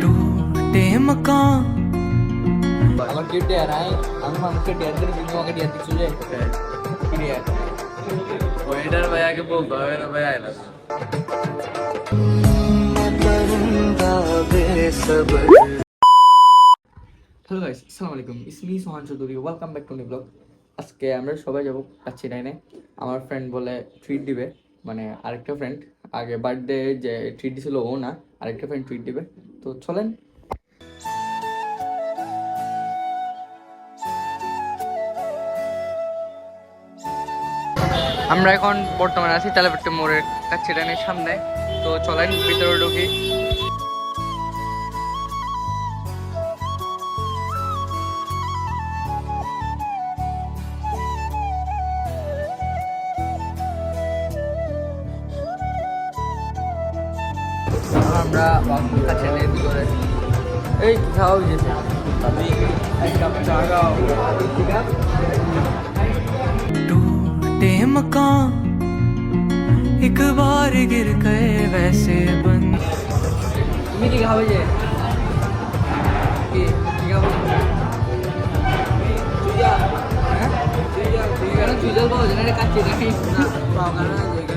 टूटे मकान আমার কেউ ডেয়ার আয় আমি মানুষকে ডেয়ার দিলে তুমি আমাকে ডেয়ার দিচ্ছ যে কি ডেয়ার ওয়েটার ভাইয়াকে বলতে হবে না ভাই আইলা হ্যালো গাইস আসসালামু আলাইকুম ইসমি Sohan Chowdhury welcome back to নি ব্লগ আজকে আমরা সবাই যাবো কাচ্চি ডাইনে আমার ফ্রেন্ড বলে ট্রিট দিবে মানে আরেকটা ফ্রেন্ড আগে বার্থডে যে ট্রিট দিছিল ও না, আরেকটা ফ্রেন্ড ট্রিট দিবে। তো চলেন। আমরা এখন বর্তমানে আছি তালেপট্টি মোড়ের কাছে সামনে। তো চলেন, ভিতরে ঢুকি। আমরা কাছে নেই ভিতরে এই কি খাওয়া হয়েছে আমি এক কাপ চা খাও ঠিক আছে टूटे मकान एक बार गिर गए वैसे बन তুমি কি খাবে যে কি কি খাবো চুইয়া হ্যাঁ চুইয়া চুইয়া চুইয়া পাওয়া যায় না রে কাচ্চি দেখাই না পাওয়া গেল না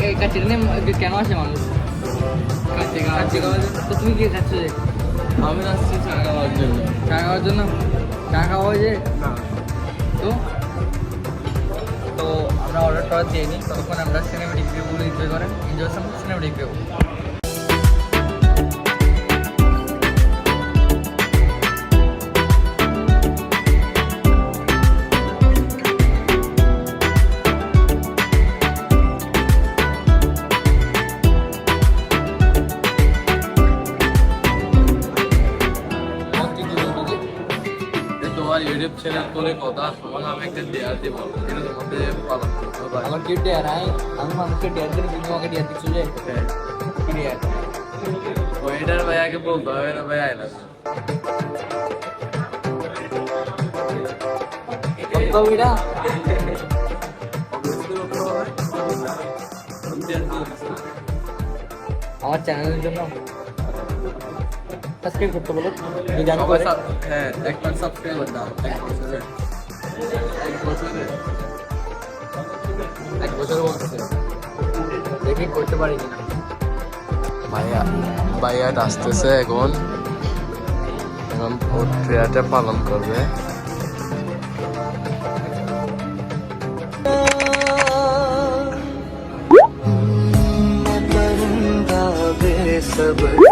নেম কেন আসে মানুষ? তো তুমি কি খাচ্ছ যে? আমি আসছি চা খাওয়ার জন্য। চা খাওয়ার জন্য? চা খাওয়া হয়েছে তো? তো আমরা অর্ডার করা দিয়ে নিই। ততক্ষণ আমরা সিনেমেটিক ভিউগুলো এনজয় করেন। এনজয় সাম সিনেমেটিক করে কথা তোমাকে আমি একটা দেয়ার দিব এটা তোমাদের পালন করতে হবে আমার কেউ ডেয়ার আয়। আমি মানুষকে ডেয়ার দিলে তুমি আমাকে ডেয়ার দিচ্ছ যে? কি ডেয়ার ওয়েটার ভাইয়াকে বলতে হবে না ভাই আইলা কত এটা আমার চ্যানেলের জন্য? সাবস্ক্রাইব করতে বলো। যদি আমি হ্যাঁ এক লাখ সাবস্ক্রাইবার দাও এক বছরে এক বছরে দেখি করতে পারি কিনা। ভাইয়া ভাইয়া আসতেছে এখন। এখন প্রক্রিয়াটা পালন করবে। সবার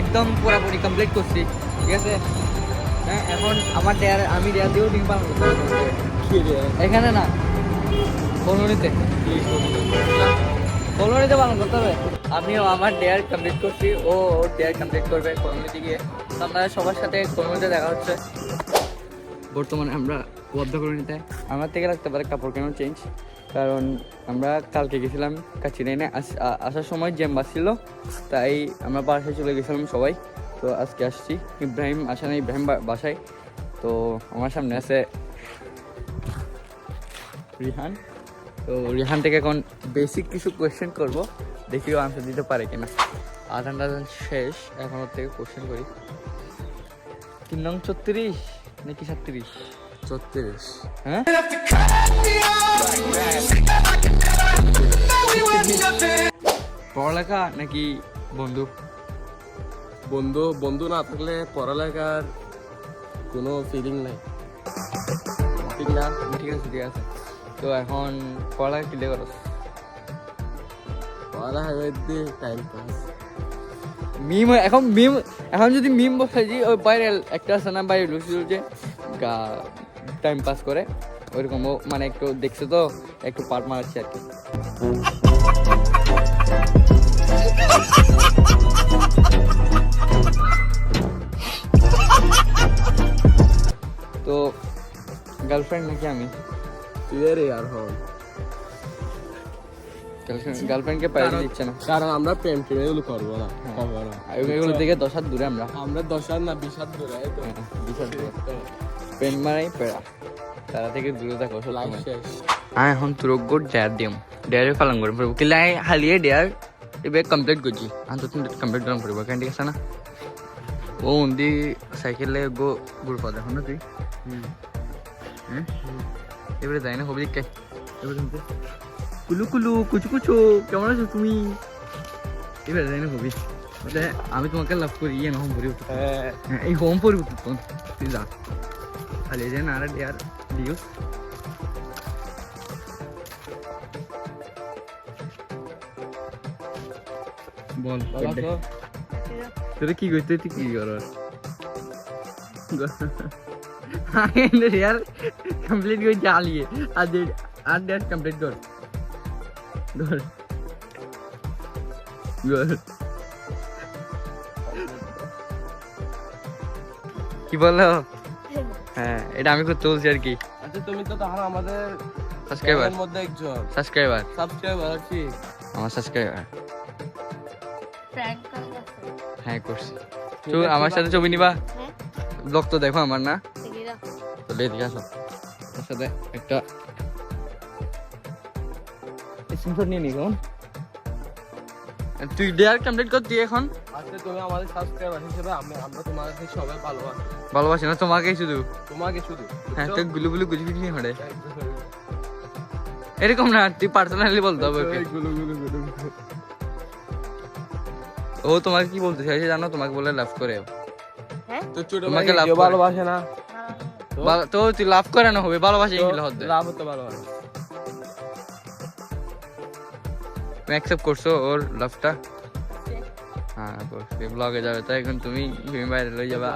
একদম পুরোপুরি কমপ্লিট করছি ঠিক আছে? হ্যাঁ এখন আমার ডেয়ার আমি ডেয়ার দিয়েও ডিম পালন এখানে না কলোনিতে। কলোনিতে পালন করতে হবে। আমিও আমার ডেয়ার কমপ্লিট করছি ও ওর ডেয়ার কমপ্লিট করবে কলোনিতে গিয়ে। তো আপনারা সবার সাথে কলোনিতে দেখা হচ্ছে। বর্তমানে আমরা বদ্ধ কলোনিতে। আমার থেকে লাগতে পারে কাপড় কেন চেঞ্জ কারণ আমরা কালকে গেছিলাম কাচিনাইনে আসার সময় জ্যাম বাসছিল তাই আমরা বাসায় চলে গেছিলাম সবাই। তো আজকে আসছি ইব্রাহিম আসা না ইব্রাহিম বাসায়। তো আমার সামনে আছে রিহান। তো রিহান থেকে এখন বেসিক কিছু কোয়েশ্চেন করব, দেখিও আনসার দিতে পারে কিনা। আধান টাদান শেষ, এখন ওর থেকে কোয়েশ্চেন করি। তিন নং ছত্রিশ নাকি সাতত্রিশ ছত্রিশ হ্যাঁ? পড়ালেখা নাকি বন্ধু? বন্ধু বন্ধু না থাকলে পড়ালেখার কোনো ফিলিং নাই। ঠিক না ঠিক আছে ঠিক আছে। তো এখন পড়ালেখা ক্লিয়ার করো পড়ালেখা করতে টাইম পাস মিম এখন মিম এখন যদি মিম বসাই ওই বাইরে একটা আছে না বাইরে লুচি যে গা টাইম পাস করে, ওইরকম মানে একটু দেখছে তো, একটু পাট মারাচ্ছে আর কি। তো গার্লফ্রেন্ড নাকি আমি? তুই রে আর হল গার্লফ্রেন্ডকে পাই দিচ্ছে না। কারণ আমরা প্রেম টেম এগুলো করব না। করব না। এগুলো থেকে দশ হাত দূরে আমরা। আমরা দশ হাত না বিশ হাত দূরে তো। হ্যাঁ, বিশ হাত দূরে। প্রেম মারাই পেড়া তারা থেকে দূরে থাকো লাইফ শেষ। আমি এখন তুরগ্য ডেয়ার দিম। ডেয়ারে পালন করিম ফুৰিব কেলে হালিয়ে ডেয়ার এবে কমপ্লিট করছি। আন্ত তুমি কমপ্লিট করাম ফুৰিব কেন ঠিক আছে না? ও উন্দি সাইকেলে গো গুড় পাওয়া দেখো না তুই? হ্যাঁ? এবারে যাই না হবি কে এবারে কুলু কুলু কুচু কুচু কেমন আছো তুমি এবারে যাই না হবি মানে আমি তোমাকে লাভ করি ইয়ে না হোম পরি হ্যাঁ এই হোম পরি তুই যা খালি যে না ডেয়ার দিও বল ভালো আছো? তোরা কি করতে তুই কি কর यार कंप्लीट कर चालिए आज आज डेट कंप्लीट कर Good. Good. কি বলল? হ্যাঁ এটা আমি খুব চলছি আর কি। আচ্ছা তুমি তো তাহলে আমাদের সাবস্ক্রাইবার মধ্যে একজন। সাবস্ক্রাইবার সাবস্ক্রাইবার আছি আমার সাবস্ক্রাইবার হ্যাঁ করছি। তো আমার সাথে ছবি নিবা? ব্লগ তো দেখো আমার না? আসো। সাথে একটা স্ক্রিনশট নিয়ে নি কেমন? তুই ডেয়ার কমপ্লিট করতি এখন। আচ্ছা তুমি আমাদের সাবস্ক্রাইবার হিসেবে আমরা আমরা তোমাদের সবাই ভালোবাসি। ভালোবাসি না তোমাকেই শুধু তোমাকে শুধু হ্যাঁ তো গুলু গুলু গুজু গুজু হড়ে এরকম না তুই পার্সোনালি বলতে হবে ওকে গুলো গুলো গুলো ও তোমাকে কি বলতে চাইছে জানো? তোমাকে বলে লাভ করে। হ্যাঁ? তো ছোট তোমাকে লাভ ভালোবাসে না। তো? তুই লাভ করে না হবে ভালোবাসে লাভ হতে ভালোবাসে। তুমি অ্যাকসেপ্ট করছ ওর লাভটা হ্যাঁ করছি ব্লগে যাবে তো এখন তুমি তুমি বাইরে লই যাবা।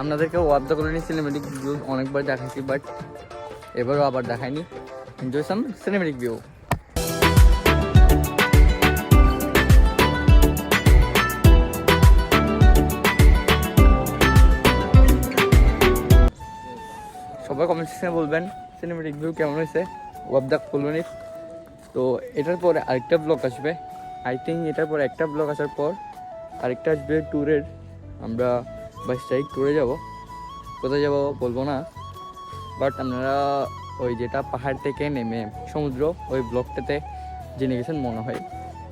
আপনাদেরকে ওয়ার্দা কলোনি সিনেমেটিক ভিউ অনেকবার দেখাইছি বাট এবারও আবার দেখাইনি। এনজয় সাম সিনেমেটিক ভিউ সবাই কমেন্ট সেকশনে বলবেন সিনেমেটিক ভিউ কেমন হয়েছে? ওয়াবদা কলোনির তো এটার পরে আরেকটা ব্লগ আসবে। আই থিঙ্ক এটার পরে একটা ব্লগ আসার পর আরেকটা আসবে ট্যুরের আমরা বাইশ তারিখ ট্যুরে যাব। কোথায় যাব বলব না। বাট আপনারা ওই যেটা পাহাড় থেকে নেমে সমুদ্র, ওই ব্লকটাতে জেনে গেছেন মনে হয়।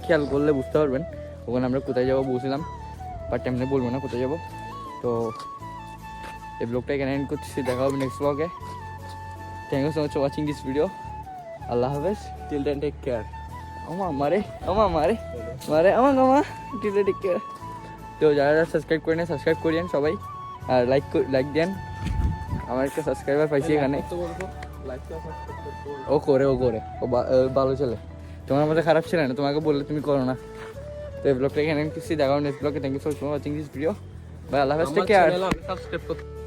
খেয়াল করলে বুঝতে পারবেন। ওখানে আমরা কোথায় যাব বলছিলাম। বাট এমনি বলব না কোথায় যাব। তো এই ব্লগটা এখানে এন্ড করতেছি দেখা হবে নেক্সট ব্লগে thank you so much watching this video আল্লাহ হাফেজ। টিল দেন টেক কেয়ার আমা মারে আমা মারে মারে আমা আমা টিলে টেক কেয়ার তো যারা যারা সাবস্ক্রাইব করেন সাবস্ক্রাইব করিয়েন সবাই। আর লাইক লাইক দেন। আমার একটা সাবস্ক্রাইবার পাইছি এখানে। ও করে ও করে। ও ভালো ছেলে। তোমার মধ্যে খারাপ ছিল না তোমাকে বললে তুমি করো না। তো এই ব্লগটা এখানে কিছু দেখাও নেক্সট ব্লগে thank you for watching this video bye আল্লাহ হাফেজ টেক কেয়ার আমার সাবস্ক্রাইব